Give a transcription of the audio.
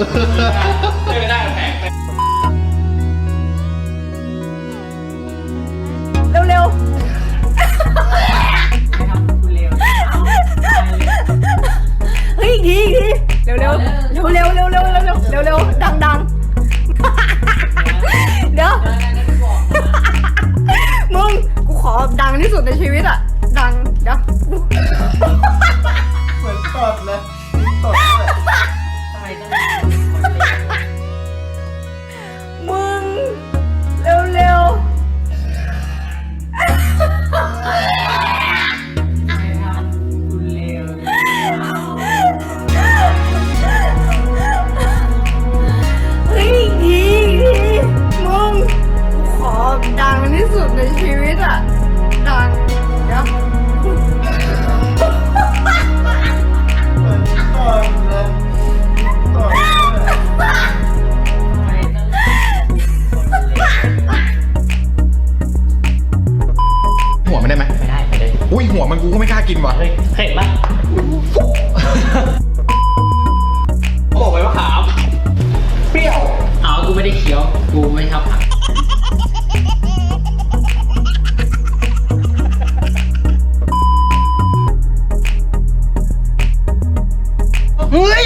ไม่ได้แผงเร็วๆ เฮ้ยดีกทีอีกทีเร็วเร็วเร็วเร็วเร็วเร็วดังดังเดี๋ยว มึง กูขอดังที่สุดในชีวิตอะ ได้ไหมไม่ได้ไม่ได้อุ้ยหัวมันกูก็ไม่กล้ากินว่ะเฮ้ยเห็นปะเขาบอกไว้ว่าขามเปรี้ยวเอากูไม่ได้เคี้ยวกูไม่ชอบผักเฮ้ย